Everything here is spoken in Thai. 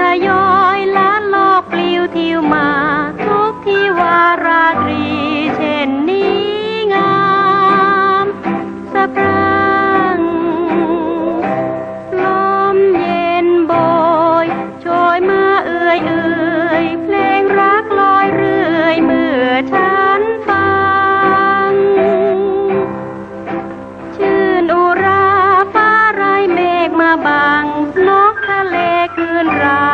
ทยอยล้านลอกปลิวทิวมา ทุกที่วาราตรีเช่นนี้งามสะพรังลมเย็นโบยชอยมาเอื่อยเอื่อยเพลงรักลอยเรื่อยเมื่อฉันฟัง ชื่นอุราฟ้าไรเมฆมาบังนกทะเลคืนรา